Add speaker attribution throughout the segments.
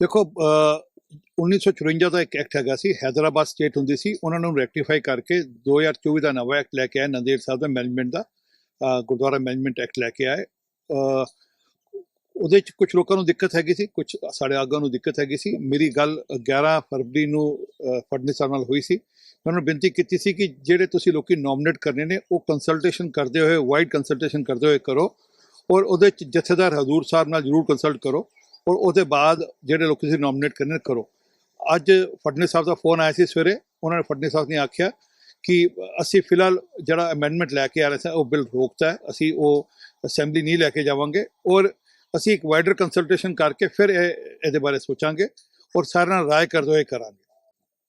Speaker 1: ਦੇਖੋ ਅ, 1954 ਦਾ ਇੱਕ ਐਕਟ ਹੈਗਾ ਸੀ ਹੈਦਰਾਬਾਦ ਸਟੇਟ ਹੁੰਦੀ ਸੀ ਉਹਨਾਂ ਨੂੰ ਰੈਕਟੀਫਾਈ ਕਰਕੇ 2024 ਦਾ ਨਵਾਂ ਐਕਟ ਲੈ ਕੇ ਆਇਆ ਨੰਦੇੜ ਸਾਹਿਬ ਦਾ ਮੈਨੇਜਮੈਂਟ ਦਾ ਗੁਰਦੁਆਰਾ ਮੈਨੇਜਮੈਂਟ ਐਕਟ ਲੈ ਕੇ ਆਏ। ਉਹਦੇ ਚ ਕੁਝ ਲੋਕਾਂ ਨੂੰ ਦਿੱਕਤ ਹੈਗੀ ਸੀ ਕੁਝ ਸਾਡੇ ਆਗੂਆਂ ਨੂੰ ਦਿੱਕਤ ਹੈਗੀ ਸੀ। ਮੇਰੀ ਗੱਲ 11 ਫਰਵਰੀ ਨੂੰ ਅ, ਸਾਹਿਬ ਨਾਲ ਹੋਈ ਸੀ। ਮੈਂ ਉਹਨਾਂ ਨੂੰ ਬੇਨਤੀ ਕੀਤੀ ਸੀ ਕਿ ਜਿਹੜੇ ਤੁਸੀਂ ਲੋਕੀ ਨੋਮੀਨੇਟ ਕਰਨੇ ਨੇ ਉਹ ਕੰਸਲਟੇਸ਼ਨ ਕਰਦੇ ਹੋਏ ਵਾਈਡ ਕੰਸਲਟੇਸ਼ਨ ਕਰਦੇ ਹੋਏ ਕਰੋ ਔਰ ਉਹਦੇ ਚ ਜਥੇਦਾਰ ਹਜ਼ੂਰ ਸਾਹਿਬ ਨਾਲ ਜ਼ਰੂਰ ਕੰਸਲਟ ਕਰੋ। ਔਰ ਉਹਦੇ ਬਾਅਦ ਜਿਹੜੇ ਲੋਕ ਤੁਸੀਂ ਨੋਮੀਨੇਟ ਕਰਨੇ ਕਰੋ। ਅੱਜ ਫੜਨਵੀਸ ਸਾਹਿਬ ਦਾ ਫੋਨ ਆਇਆ ਸੀ ਸਵੇਰੇ, ਉਹਨਾਂ ਨੇ ਫੜਨਵੀਸ ਸਾਹਿਬ ਨੇ ਆਖਿਆ ਕਿ ਅਸੀਂ ਫਿਲਹਾਲ ਜਿਹੜਾ ਅਮੈਂਡਮੈਂਟ ਲੈ ਕੇ ਆ ਰਹੇ ਸੀ, ਉਹ ਬਿੱਲ ਰੋਕਤਾ ਹੈ, ਅਸੀਂ ਉਹ ਅਸੈਂਬਲੀ ਨਹੀਂ ਲੈ ਕੇ ਜਾਵਾਂਗੇ ਔਰ ਅਸੀਂ ਇੱਕ ਵਾਈਡਰ ਕੰਸਲਟੇਸ਼ਨ ਕਰਕੇ ਫਿਰ ਇਹ, ਇਹਦੇ ਬਾਰੇ ਸੋਚਾਂਗੇ ਔਰ ਸਾਰਿਆਂ ਨਾਲ ਰਾਏ ਕਰਦੇ ਹੋਏ ਕਰਾਂਗੇ।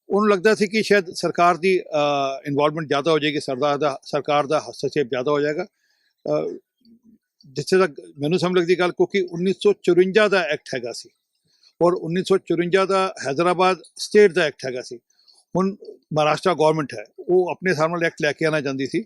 Speaker 1: ਉਹਨੂੰ ਲੱਗਦਾ ਸੀ ਕਿ ਸ਼ਾਇਦ ਸਰਕਾਰ ਦੀ ਇਨਵੋਲਵਮੈਂਟ ਜ਼ਿਆਦਾ ਹੋ ਜਾਏਗੀ, ਸਰਦਾਰ ਦਾ, ਸਰਕਾਰ ਦਾ ਹਸਤક્ષੇਪ ਜ਼ਿਆਦਾ ਹੋ ਜਾਏਗਾ। ਜਿੱਥੇ ਤੱਕ ਮੈਨੂੰ ਸਮਝ ਲੱਗਦੀ ਗੱਲ ਕਿਉਂਕਿ 1954 ਦਾ ਐਕਟ ਹੈਗਾ ਸੀ ਔਰ 1954 ਦਾ ਹੈਦਰਾਬਾਦ ਸਟੇਟ ਦਾ ਐਕਟ ਹੈਗਾ ਸੀ ਹੁਣ ਮਹਾਰਾਸ਼ਟਰ ਗਵਰਨਮੈਂਟ ਹੈ ਉਹ ਆਪਣੇ ਹਿਸਾਬ ਨਾਲ ਐਕਟ ਲੈ ਕੇ ਆਣਾ ਚਾਹੁੰਦੀ ਸੀ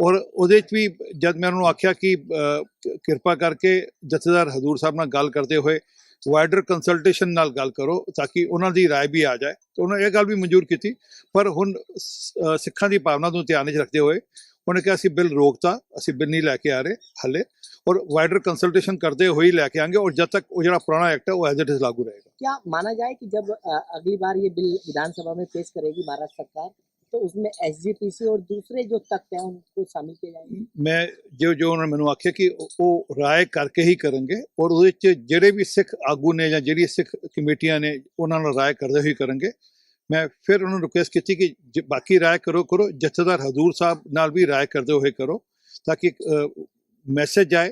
Speaker 1: ਔਰ ਉਹਦੇ ਚ ਵੀ ਜਦ ਮੈਂ ਉਹਨਾਂ ਨੂੰ ਆਖਿਆ ਕਿ ਅਹ, ਕ- ਕਿਰਪਾ ਕਰਕੇ ਜਥੇਦਾਰ ਹਜ਼ੂਰ ਸਾਹਿਬ ਨਾਲ ਗੱਲ ਕਰਦੇ ਹੋਏ ਵਾਈਡਰ ਕੰਸਲਟੇਸ਼ਨ ਨਾਲ ਗੱਲ ਕਰੋ ਤਾਂ ਕਿ ਉਹਨਾਂ ਦੀ رائے ਵੀ ਆ ਜਾਏ ਤਾਂ ਉਹਨਾਂ ਇਹ ਗੱਲ ਵੀ ਮਨਜ਼ੂਰ ਕੀਤੀ ਪਰ ਹੁਣ ਸ- ਅਹ, ਸਿੱਖਾਂ ਦੀ ਭਾਵਨਾ ਨੂੰ ਧਿਆਨ ਵਿੱਚ ਰੱਖਦੇ ਹੋਏ ਉਹਨੇ ਕਿਹਾ ਅਸੀਂ ਬਿੱਲ ਰੋਕਤਾ ਅਸੀਂ ਬਿੱਲ ਨਹੀਂ ਲੈ ਕੇ ਆ ਰਹੇ ਹੱਲੇ और वाइडर कंसल्टेशन करते हुए ही लेके आएंगे और जब तक वो जरा पुराना एक्ट है वो एज इट इज लागू रहेगा
Speaker 2: क्या माना जाए कि जब अगली बार ये बिल विधानसभा में पेश करेगी महाराष्ट्र सरकार तो उसमें एस और दूसरे जो तख्त हैं उनको शामिल किया जाएंगे
Speaker 1: मैं जो जो उन्होंने मैंने आख्या कि वो राय करके ही करेंगे और ਉਹਦੇ ਚ ਜਿਹੜੇ ਵੀ ਸਿੱਖ ਆਗੂ ਨੇ ਜਾਂ ਜਿਹੜੀ ਸਿੱਖ ਕਮੇਟੀਆਂ ਨੇ ਉਹਨਾਂ ਨਾਲ ਰਾਏ ਕਰਦੇ ਹੋਈ ਕਰਾਂਗੇ ਮੈਂ ਫਿਰ ਉਹਨਾਂ ਨੂੰ ਰਿਕੁਐਸਟ ਕੀਤੀ ਕਿ ਜ- ਬਾਕੀ ਰਾਏ ਕਰੋ ਕਰੋ ਜਥੇਦਾਰ ਹਜ਼ੂਰ ਸਾਹਿਬ ਨਾਲ ਵੀ ਰਾਏ ਕਰਦੇ ਹੋਏ ਕਰੋ ਤਾਂ ਕਿ ਮੈਸੇਜ ਆਏ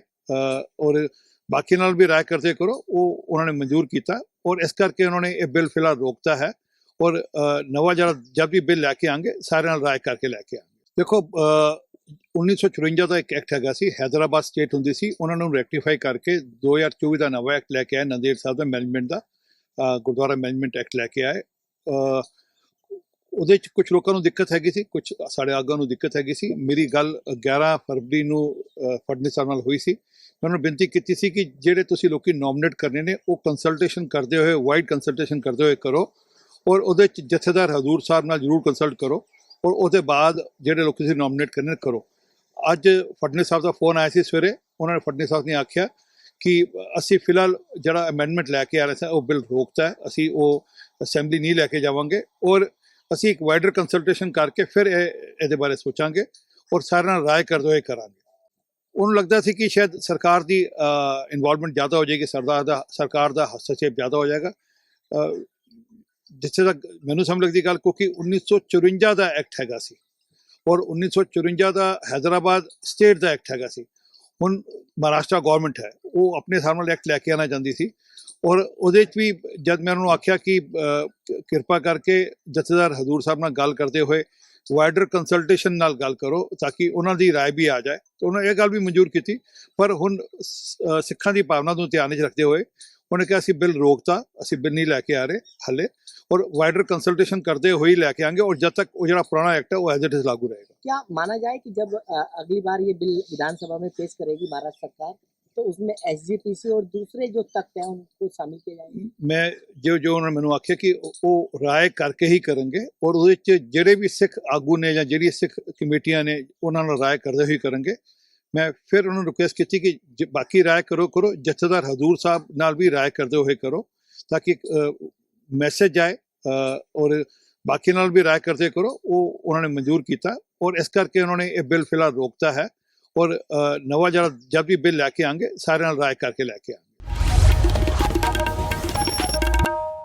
Speaker 1: ਔਰ ਬਾਕੀ ਨਾਲ ਵੀ ਰਾਏ ਕਰਦੇ ਕਰੋ ਉਹ ਉਹਨਾਂ ਨੇ ਮਨਜ਼ੂਰ ਕੀਤਾ ਔਰ ਇਸ ਕਰਕੇ ਉਹਨਾਂ ਨੇ ਇਹ ਬਿੱਲ ਫਿਲਹਾਲ ਰੋਕਤਾ ਹੈ ਔਰ ਨਵਾਂ ਜਿਹੜਾ ਜਦ ਵੀ ਬਿੱਲ ਲੈ ਕੇ ਆਂਗੇ ਸਾਰਿਆਂ ਨਾਲ ਰਾਏ ਕਰਕੇ ਲੈ ਕੇ ਆਣਗੇ ਦੇਖੋ ਅ, 1954 ਦਾ ਇੱਕ ਐਕਟ ਹੈਗਾ ਸੀ ਹੈਦਰਾਬਾਦ ਸਟੇਟ ਹੁੰਦੀ ਸੀ ਉਹਨਾਂ ਨੂੰ ਰੈਕਟੀਫਾਈ ਕਰਕੇ 2024 ਦਾ ਨਵਾਂ ਐਕਟ ਲੈ ਕੇ ਆਇਆ ਨੰਦੇੜ ਸਾਹਿਬ ਦਾ ਮੈਨੇਜਮੈਂਟ ਦਾ ਗੁਰਦੁਆਰਾ ਮੈਨੇਜਮੈਂਟ ਐਕਟ ਲੈ ਕੇ ਆਏ ਉਹਦੇ ਚ ਕੁਝ ਲੋਕਾਂ ਨੂੰ ਦਿੱਕਤ ਹੈਗੀ ਸੀ ਕੁਝ ਸਾਡੇ ਆਗੂਆਂ ਨੂੰ ਦਿੱਕਤ ਹੈਗੀ ਸੀ। ਮੇਰੀ ਗੱਲ 11 ਫਰਵਰੀ ਨੂੰ ਅ, ਸਾਹਿਬ ਨਾਲ ਹੋਈ ਸੀ। ਮੈਂ ਉਹਨਾਂ ਨੂੰ ਬੇਨਤੀ ਕੀਤੀ ਸੀ ਕਿ ਜਿਹੜੇ ਤੁਸੀਂ ਲੋਕੀ ਨੋਮੀਨੇਟ ਕਰਨੇ ਨੇ ਉਹ ਕੰਸਲਟੇਸ਼ਨ ਕਰਦੇ ਹੋਏ ਵਾਈਡ ਕੰਸਲਟੇਸ਼ਨ ਕਰਦੇ ਹੋਏ ਕਰੋ ਔਰ ਉਹਦੇ ਚ ਜਥੇਦਾਰ ਹਜ਼ੂਰ ਸਾਹਿਬ ਨਾਲ ਜ਼ਰੂਰ ਕੰਸਲਟ ਕਰੋ ਔਰ ਉਹਦੇ ਬਾਅਦ ਜਿਹੜੇ ਲੋਕ ਤੁਸੀਂ ਨੋਮੀਨੇਟ ਕਰਨੇ ਨੇ, ਕਰੋ। ਅੱਜ ਫੜਨਵੀਸ ਸਾਹਿਬ ਦਾ ਫੋਨ ਆਇਆ ਸੀ ਸਵੇਰੇ ਉਹਨਾਂ ਨੇ ਫੜਨਵੀਸ ਸਾਹਿਬ ਨੇ ਆਖਿਆ ਕਿ ਅਸੀਂ ਫਿਲਹਾਲ ਜਿਹੜਾ ਅਮੈਂਡਮੈਂਟ ਲੈ ਕੇ ਆ ਰਹੇ ਸਾਂ, ਉਹ ਬਿੱਲ ਰੋਕਤਾ ਹੈ। ਅਸੀਂ ਉਹ ਅਸੈਂਬਲੀ ਨਹੀਂ ਲੈ ਕੇ ਜਾਵਾਂਗੇ ਔਰ ਅਸੀਂ ਇੱਕ ਵਾਈਡਰ ਕੰਸਲਟੇਸ਼ਨ ਕਰਕੇ ਫਿਰ ਇਹ, ਇਹਦੇ ਬਾਰੇ ਸੋਚਾਂਗੇ ਔਰ ਸਾਰਿਆਂ ਨਾਲ ਰਾਏ ਕਰਦੇ ਹੋਏ ਕਰਾਂਗੇ। ਉਹਨੂੰ ਲੱਗਦਾ ਸੀ ਕਿ ਸ਼ਾਇਦ ਸਰਕਾਰ ਦੀ ਇਨਵੋਲਵਮੈਂਟ ਜ਼ਿਆਦਾ ਹੋ ਜਾਏਗੀ, ਸਰਦਾਰ ਦਾ, ਸਰਕਾਰ ਦਾ ਹਸਤક્ષੇਪ ਜ਼ਿਆਦਾ ਹੋ ਜਾਏਗਾ। ਜਿੱਥੇ ਤੱਕ ਮੈਨੂੰ ਸਮਝ ਲੱਗਦੀ ਗੱਲ, ਕਿਉਂਕਿ 1954 ਦਾ ਐਕਟ ਹੈਗਾ ਸੀ ਔਰ 1954 ਦਾ ਹੈਦਰਾਬਾਦ ਸਟੇਟ ਦਾ ਐਕਟ ਹੈਗਾ ਸੀ। ਹੁਣ ਮਹਾਰਾਸ਼ਟਰ ਗਵਰਨਮੈਂਟ ਹੈ, ਉਹ ਆਪਣੇ ਹਿਸਾਬ ਨਾਲ ਐਕਟ ਲੈ ਕੇ ਆਣਾ ਚਾਹੁੰਦੀ ਸੀ ਔਰ ਉਹਦੇ ਚ ਵੀ ਜਦ ਮੈਂ ਉਹਨਾਂ ਨੂੰ ਆਖਿਆ ਕਿ ਕਿਰਪਾ ਕਰਕੇ ਜਥੇਦਾਰ ਹਜ਼ੂਰ ਸਾਹਿਬ ਨਾਲ ਗੱਲ ਕਰਦੇ ਹੋਏ ਵਾਈਡਰ ਕੰਸਲਟੇਸ਼ਨ ਨਾਲ ਗੱਲ ਕਰੋ ਤਾਂ ਕਿ ਉਹਨਾਂ ਦੀ رائے ਵੀ ਆ ਜਾਏ। ਤੇ ਉਹਨਾਂ ਇਹ ਗੱਲ ਵੀ ਮਨਜ਼ੂਰ ਕੀਤੀ, ਪਰ ਹੁਣ ਸਿੱਖਾਂ ਦੀ ਭਾਵਨਾ ਨੂੰ ਧਿਆਨ ਵਿੱਚ ਰੱਖਦੇ ਹੋਏ ਉਹਨੇ ਕਿਹਾ, ਅਸੀਂ ਬਿੱਲ ਰੋਕਤਾ, ਅਸੀਂ ਬਿੱਲ ਨਹੀਂ ਲੈ ਕੇ ਆ ਰਹੇ ਹਲੇ ਔਰ ਵਾਈਡਰ ਕੰਸਲटेशन करते हुए ही लेके आएंगे और जब तक वो जरा पुराना एक्ट है वो एज इट इज लागू रहेगा
Speaker 2: क्या माना जाए कि जब अगली बार ये बिल विधानसभा में पेश करेगी महाराष्ट्र सरकार तो उसमें एसजीपीसी और दूसरे जो तख्त हैं उनको शामिल किए जाएंगे
Speaker 1: ਮੈਂ ਜੋ ਜੋ ਉਹਨਾਂ ਨੇ ਮੈਨੂੰ ਆਖਿਆ ਕਿ ਉਹ- ਉਹ ਰਾਏ ਕਰਕੇ ਹੀ ਕਰਨਗੇ ਔਰ ਉਹਦੇ ਚ ਜਿਹੜੇ ਵੀ ਸਿੱਖ ਆਗੂ ਨੇ ਜਾਂ ਜਿਹੜੀ ਸਿੱਖ ਕਮੇਟੀਆਂ ਨੇ ਉਹਨਾਂ ਨਾਲ ਰਾਏ ਕਰਦੇ ਹੋਏ ਕਰਨਗੇ ਮੈਂ ਫਿਰ ਉਹਨਾਂ ਨੂੰ ਰਿਕੁਐਸਟ ਕੀਤੀ ਕਿ ਜ- ਬਾਕੀ ਰਾਏ ਕਰੋ ਕਰੋ ਜਥੇਦਾਰ ਹਜ਼ੂਰ ਸਾਹਿਬ ਨਾਲ ਵੀ ਰਾਏ ਕਰਦੇ ਹੋਏ ਕਰੋ ਤਾਂ ਕਿ ਮੈਸੇਜ ਜਾਏ ਅ, ਔਰ ਬਾਕੀ ਨਾਲ ਵੀ ਰਾਏ ਕਰਦੇ ਕਰੋ ਉਹ ਉਹਨਾਂ ਨੇ ਮਨਜ਼ੂਰ ਕੀਤਾ ਔਰ ਇਸ ਕਰਕੇ ਉਹਨਾਂ ਨੇ ਇਹ ਬਿੱਲ ਫਿਲਹਾਲ ਰੋਕਤਾ ਹੈ ਔਰ ਨਵਾਂ ਜਿਹੜਾ ਜਦ ਵੀ ਬਿੱਲ ਲੈ ਕੇ ਆਣਗੇ, ਸਾਰਿਆਂ ਨਾਲ ਰਾਏ ਕਰਕੇ ਲੈ ਕੇ ਆਣਗੇ।